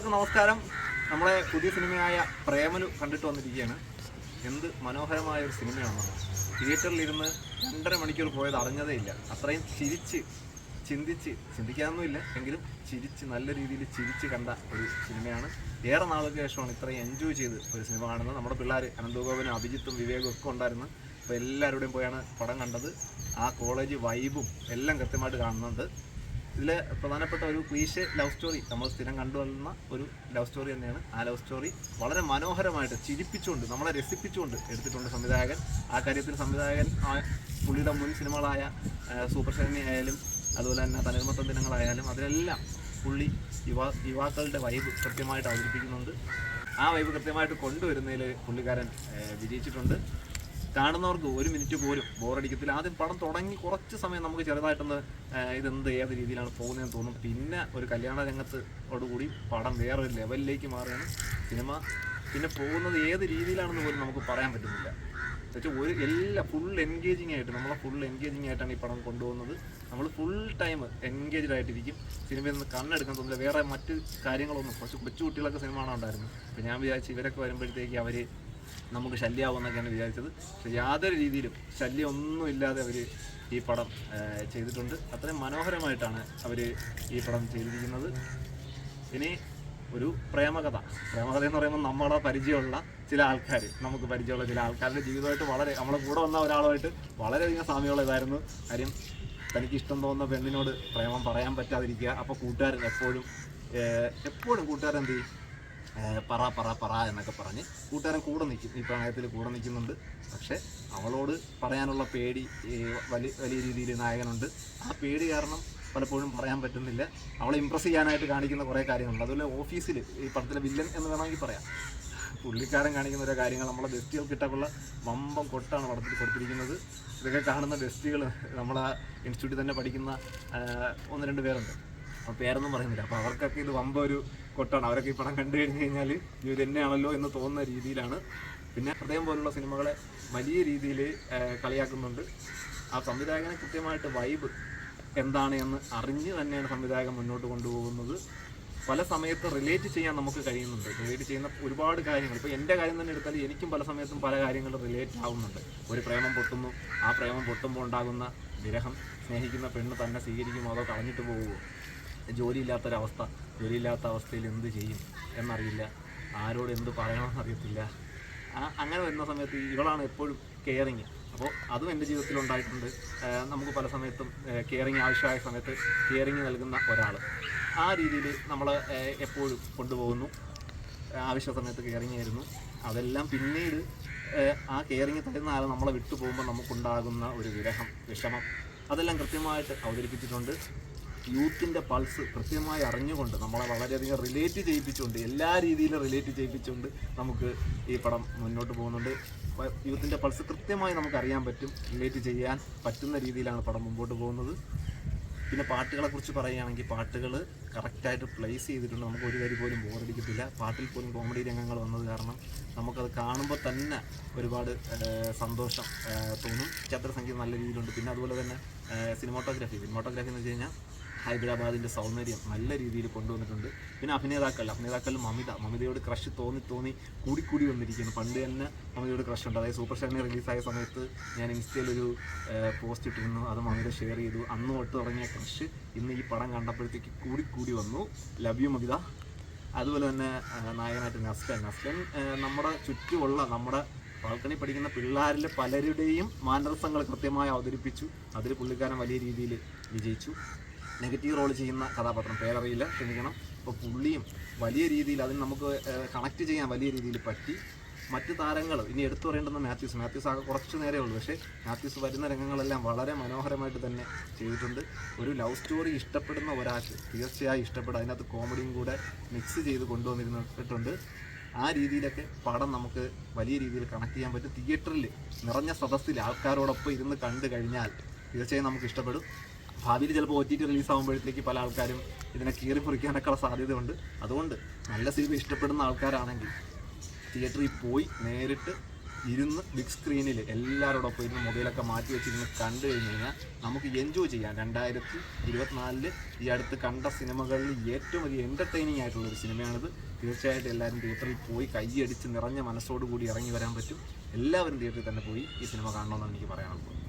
എല്ലാവർക്കും നമസ്കാരം. നമ്മളെ പുതിയ സിനിമയായ പ്രേമനു കണ്ടിട്ട് വന്നിരിക്കുകയാണ്. എന്ത് മനോഹരമായ ഒരു സിനിമയാണ് തിയേറ്ററിലിരുന്ന് രണ്ടര മണിക്കൂർ പോയത് അറിഞ്ഞതേ ഇല്ല. അത്രയും ചിരിച്ച് ചിന്തിച്ച് ചിന്തിക്കാനൊന്നുമില്ല. എങ്കിലും ചിരിച്ച് നല്ല രീതിയിൽ ചിരിച്ച് കണ്ട ഒരു സിനിമയാണ്. ഏറെ നാളുകൾക്ക് ശേഷമാണ് ഇത്രയും എൻജോയ് ചെയ്ത് ഒരു സിനിമ കാണുന്നത്. നമ്മുടെ പിള്ളേർ അനന്തഗോപനും അഭിജിത്തും വിവേകും ഒക്കെ ഉണ്ടായിരുന്നു. അപ്പോൾ എല്ലാവരുടെയും പോയാണ് പടം കണ്ടത്. ആ കോളേജ് വൈബും എല്ലാം കൃത്യമായിട്ട് കാണുന്നുണ്ട്. പ്രധാനപ്പെട്ട ഒരു ക്ലീഷ് ലവ് സ്റ്റോറി. നമ്മൾ സ്ഥിരം കണ്ടുവന്ന ഒരു ലവ് സ്റ്റോറി തന്നെയാണ്. ആ ലവ് സ്റ്റോറി വളരെ മനോഹരമായിട്ട് ചിരിപ്പിച്ചുകൊണ്ട് നമ്മളെ രസിപ്പിച്ചുകൊണ്ട് എടുത്തിട്ടുണ്ട് സംവിധായകൻ. ആ കാര്യത്തിൽ സംവിധായകൻ പുള്ളിയുടെ മുൻ സിനിമകളായ സൂപ്പർ ശരണി ആയാലും അതുപോലെ തന്നെ തനിമത്തം ദിനങ്ങളായാലും അതിലെല്ലാം പുള്ളി യുവാ യുവാക്കളുടെ വൈബ് കൃത്യമായിട്ട് അവതരിപ്പിക്കുന്നുണ്ട്. ആ വൈബ് കൃത്യമായിട്ട് കൊണ്ടുവരുന്നതിൽ പുള്ളിക്കാരൻ വിജയിച്ചിട്ടുണ്ട്. കാണുന്നവർക്ക് ഒരു മിനിറ്റ് പോലും ബോറടിക്കത്തില്ല. ആദ്യം പടം തുടങ്ങി കുറച്ച് സമയം നമുക്ക് ചെറുതായിട്ടൊന്ന് ഇതെന്ത് ഏത് രീതിയിലാണ് പോകുന്നതെന്ന് തോന്നും. പിന്നെ ഒരു കല്യാണ രംഗത്തോടുകൂടി പടം വേറൊരു ലെവലിലേക്ക് മാറുകയാണ് സിനിമ. പിന്നെ പോകുന്നത് ഏത് രീതിയിലാണെന്ന് പോലും നമുക്ക് പറയാൻ പറ്റുന്നില്ല. എന്നുവെച്ചാൽ ഒരു എല്ലാ ഫുൾ എൻഗേജിങ് ആയിട്ട് നമ്മളെ ഫുൾ എൻഗേജിങ് ആയിട്ടാണ് ഈ പടം കൊണ്ടുപോകുന്നത്. നമ്മൾ ഫുൾ ടൈം എൻഗേജ്ഡ് ആയിട്ടിരിക്കും. സിനിമയിൽ നിന്ന് കണ്ണെടുക്കാൻ തോന്നില്ല. വേറെ മറ്റ് കാര്യങ്ങളൊന്നും. കുറച്ച് കൊച്ചു കുട്ടികളൊക്കെ സിനിമ കാണാൻ ഉണ്ടായിരുന്നു. അപ്പോൾ ഞാൻ വിചാരിച്ചു ഇവരൊക്കെ വരുമ്പോഴത്തേക്ക് അവർ നമുക്ക് ശല്യമാവുമെന്നൊക്കെയാണ് വിചാരിച്ചത്. പക്ഷെ യാതൊരു രീതിയിലും ശല്യമൊന്നും ഇല്ലാതെ അവർ ഈ പടം ചെയ്തിട്ടുണ്ട്. അത്രയും മനോഹരമായിട്ടാണ് അവർ ഈ പടം ചെയ്തിരിക്കുന്നത്. ഇനി ഒരു പ്രേമകഥ. പ്രേമകഥ എന്ന് പറയുമ്പോൾ നമ്മളെ പരിചയമുള്ള ചില ആൾക്കാർ നമുക്ക് പരിചയമുള്ള ചില ആൾക്കാരുടെ ജീവിതമായിട്ട് വളരെ നമ്മളെ കൂടെ വന്ന ഒരാളുമായിട്ട് വളരെയധികം സാമ്യമുള്ള ഇതായിരുന്നു. കാര്യം തനിക്ക് ഇഷ്ടം തോന്നുന്ന പെണ്ണിനോട് പ്രേമം പറയാൻ പറ്റാതിരിക്കുക. അപ്പോൾ കൂട്ടുകാരൻ എപ്പോഴും എപ്പോഴും കൂട്ടുകാരൻ എന്ത് ചെയ്യും? പറ പറ പറ എന്നൊക്കെ പറഞ്ഞ് കൂട്ടുകാരൻ കൂടെ നിൽക്കും. ഈ പ്രായത്തിൽ കൂടെ നിൽക്കുന്നുണ്ട്. പക്ഷേ അവളോട് പറയാനുള്ള പേടി വലിയ വലിയ രീതിയിൽ നായകനുണ്ട്. ആ പേടി കാരണം പലപ്പോഴും പറയാൻ പറ്റുന്നില്ല. അവളെ ഇമ്പ്രസ് ചെയ്യാനായിട്ട് കാണിക്കുന്ന കുറേ കാര്യങ്ങളുണ്ട്. അതുപോലെ ഓഫീസിൽ ഈ പടത്തിലെ വില്ലൻ എന്ന് വേണമെങ്കിൽ പറയാം. പുള്ളിക്കാരൻ കാണിക്കുന്ന ഓരോ കാര്യങ്ങൾ നമ്മളെ ബെസ്റ്റികൾ കിട്ടാനുള്ള വമ്പം കൊട്ടാണ് പടത്തിൽ കൊടുത്തിരിക്കുന്നത്. ഇതൊക്കെ കാണുന്ന ബെസ്റ്റികൾ നമ്മളെ ഇൻസ്റ്റിറ്റ്യൂട്ടിൽ തന്നെ പഠിക്കുന്ന ഒന്ന് രണ്ട് പേരുണ്ട്. അപ്പോൾ പേരൊന്നും പറയുന്നില്ല. അപ്പോൾ അവർക്കൊക്കെ ഇത് വമ്പ ഒരു കൊട്ടാണ്. അവരൊക്കെ ഈ പടം കണ്ടു കഴിഞ്ഞ് കഴിഞ്ഞാൽ ഇത് തന്നെയാണല്ലോ എന്ന് തോന്നുന്ന രീതിയിലാണ്. പിന്നെ ഹൃദയം പോലുള്ള സിനിമകളെ വലിയ രീതിയിൽ കളിയാക്കുന്നുണ്ട്. ആ സംവിധായകനെ കൃത്യമായിട്ട് വൈബ് എന്താണ് എന്ന് അറിഞ്ഞ് തന്നെയാണ് സംവിധായകൻ മുന്നോട്ട് കൊണ്ടുപോകുന്നത്. പല സമയത്ത് റിലേറ്റ് ചെയ്യാൻ നമുക്ക് കഴിയുന്നുണ്ട്. റിലേറ്റ് ചെയ്യുന്ന ഒരുപാട് കാര്യങ്ങൾ. ഇപ്പോൾ എന്റെ കാര്യം തന്നെ എടുത്താൽ എനിക്കും പല സമയത്തും പല കാര്യങ്ങളും റിലേറ്റ് ആവുന്നുണ്ട്. ഒരു പ്രേമം പൊട്ടുന്നു. ആ പ്രേമം പൊട്ടുമ്പോൾ ഉണ്ടാകുന്ന വിരഹം സ്നേഹിക്കുന്ന പെണ്ണ് തന്നെ സ്വീകരിക്കുമോ അതോ കളഞ്ഞിട്ട് പോകുമോ ജോലിയില്ലാത്തൊരവസ്ഥ. ജോലിയില്ലാത്ത അവസ്ഥയിൽ എന്ത് ചെയ്യും എന്നറിയില്ല. ആരോട് എന്ത് പറയണമെന്ന് അറിയത്തില്ല. അങ്ങനെ വരുന്ന സമയത്ത് ഇവളാണ് എപ്പോഴും കെയറിങ് അപ്പോൾ അതും എന്റെ ജീവിതത്തിൽ ഉണ്ടായിട്ടുണ്ട് നമുക്ക് പല സമയത്തും കെയറിങ് ആവശ്യമായ സമയത്ത് കെയറിങ് നൽകുന്ന ഒരാൾ ആ രീതിയിൽ നമ്മൾ എപ്പോഴും കൊണ്ടുപോകുന്നു. ആവശ്യ സമയത്ത് കെയറിങ് ആയിരുന്നു. അതെല്ലാം പിന്നീട് ആ കെയറിങ് തരുന്ന ആൾ നമ്മളെ വിട്ടു പോകുമ്പോൾ നമുക്കുണ്ടാകുന്ന ഒരു വിരഹം വിഷമം. അതെല്ലാം കൃത്യമായിട്ട് അവതരിപ്പിച്ചിട്ടുണ്ട്. യൂത്തിന്റെ പൾസ് കൃത്യമായി അറിഞ്ഞുകൊണ്ട് നമ്മളെ വളരെയധികം റിലേറ്റ് ചെയ്യിപ്പിച്ചുകൊണ്ട് എല്ലാ രീതിയിലും റിലേറ്റ് ചെയ്യിപ്പിച്ചുകൊണ്ട് നമുക്ക് ഈ പടം മുന്നോട്ട് പോകുന്നുണ്ട്. യൂത്തിന്റെ പൾസ് കൃത്യമായി നമുക്ക് അറിയാൻ പറ്റും റിലേറ്റ് ചെയ്യാൻ പറ്റുന്ന രീതിയിലാണ് പടം മുമ്പോട്ട് പോകുന്നത്. പിന്നെ പാട്ടുകളെ കുറിച്ച് പറയുകയാണെങ്കിൽ പാട്ടുകൾ കറക്റ്റായിട്ട് പ്ലേസ് ചെയ്തിട്ടുണ്ട്. നമുക്ക് ഒരു വരി പോലും ബോറടിക്കത്തില്ല പാട്ടിൽ പോലും കോമഡി രംഗങ്ങൾ വന്നത് കാരണം നമുക്കത് കാണുമ്പോൾ തന്നെ ഒരുപാട് സന്തോഷം തോന്നും. ചിത്രസംഗീതം നല്ല രീതിയിലുണ്ട്. പിന്നെ അതുപോലെ തന്നെ സിനിമാട്ടോഗ്രാഫി സിനിമാട്ടോഗ്രാഫി എന്ന് വെച്ച് കഴിഞ്ഞാൽ ഹൈദരാബാദിന്റെ സൗന്ദര്യം നല്ല രീതിയിൽ കൊണ്ടുവന്നിട്ടുണ്ട്. പിന്നെ അഭിനേതാക്കൾ അഭിനേതാക്കൾ മമിത മമിതയോട് ക്രഷ് തോന്നി തോന്നി കൂടിക്കൂടി വന്നിരിക്കുന്നു. പണ്ട് തന്നെ മമിതയോട് ക്രഷ് ഉണ്ട്. അതായത് സൂപ്പർ സ്റ്റാറിനെ റിലീസായ സമയത്ത് ഞാൻ ഇൻസ്റ്റയിൽ ഒരു പോസ്റ്റ് ഇട്ടിരുന്നു. അത് മമിത ഷെയർ ചെയ്തു. അന്ന് തൊട്ട് തുടങ്ങിയ ക്രഷ് ഇന്ന് ഈ പടം കണ്ടപ്പോഴത്തേക്ക് കൂടിക്കൂടി വന്നു. Love you Mamitha. അതുപോലെ തന്നെ നായകനായിട്ട് നസ്ലൻ. നസ്ലൻ നമ്മുടെ ചുറ്റുമുള്ള നമ്മുടെ ബാൽക്കണി പഠിക്കുന്ന പിള്ളേരിൽ പലരുടെയും മാനരസങ്ങൾ കൃത്യമായി അവതരിപ്പിച്ചു. അതിൽ പുള്ളിക്കാരൻ വലിയ രീതിയിൽ വിജയിച്ചു. നെഗറ്റീവ് റോൾ ചെയ്യുന്ന കഥാപാത്രം. പേരറിയില്ല ക്ഷമിക്കണം. അപ്പോൾ പുള്ളിയും വലിയ രീതിയിൽ അതിന് നമുക്ക് കണക്ട് ചെയ്യാൻ വലിയ രീതിയിൽ പറ്റി. മറ്റ് താരങ്ങൾ ഇനി എടുത്തു പറയേണ്ടുന്ന മാത്യൂസ്. മാത്യൂസ് ആകെ കുറച്ച് നേരമേ ഉള്ളൂ. പക്ഷേ മാത്യൂസ് വരുന്ന രംഗങ്ങളെല്ലാം വളരെ മനോഹരമായിട്ട് തന്നെ ചെയ്തിട്ടുണ്ട്. ഒരു ലവ് സ്റ്റോറി ഇഷ്ടപ്പെടുന്ന ഒരാൾക്ക് തീർച്ചയായും ഇഷ്ടപ്പെടും. അതിനകത്ത് കോമഡിയും കൂടെ മിക്സ് ചെയ്ത് കൊണ്ടുവന്നിരുന്നിട്ടുണ്ട്. ആ രീതിയിലൊക്കെ പടം നമുക്ക് വലിയ രീതിയിൽ കണക്ട് ചെയ്യാൻ പറ്റും. തിയേറ്ററിൽ നിറഞ്ഞ സദസ്സിൽ ആൾക്കാരോടൊപ്പം ഇരുന്ന് കണ്ടു കഴിഞ്ഞാൽ തീർച്ചയായും നമുക്ക് ഇഷ്ടപ്പെടും. ഭാവിയിൽ ചിലപ്പോൾ ഒ ടി ടി റിലീസ് ആകുമ്പോഴത്തേക്ക് പല ആൾക്കാരും ഇതിനെ കീറി പൊറിക്കാനൊക്കെയുള്ള സാധ്യതയുണ്ട്. അതുകൊണ്ട് നല്ല സിനിമ ഇഷ്ടപ്പെടുന്ന ആൾക്കാരാണെങ്കിൽ തിയേറ്ററിൽ പോയി നേരിട്ട് ഇരുന്ന് ബിഗ് സ്ക്രീനിൽ എല്ലാവരോടൊപ്പം ഇരുന്ന് മൊബൈലൊക്കെ മാറ്റി വെച്ചിരുന്ന് കണ്ടു കഴിഞ്ഞ് കഴിഞ്ഞാൽ നമുക്ക് എൻജോയ് ചെയ്യാം. രണ്ടായിരത്തി ഇരുപത്തിനാലിൽ ഈ അടുത്ത് കണ്ട സിനിമകളിൽ ഏറ്റവും വലിയ എന്റർടൈനിങ് ആയിട്ടുള്ള ഒരു സിനിമയാണിത് തീർച്ചയായിട്ടും എല്ലാവരും തിയേറ്ററിൽ പോയി കൈയടിച്ച് നിറഞ്ഞ മനസ്സോടുകൂടി ഇറങ്ങി വരാൻ പറ്റും. എല്ലാവരും തിയേറ്ററിൽ തന്നെ പോയി ഈ സിനിമ കാണണമെന്നാണ് എനിക്ക് പറയാനുള്ളത്.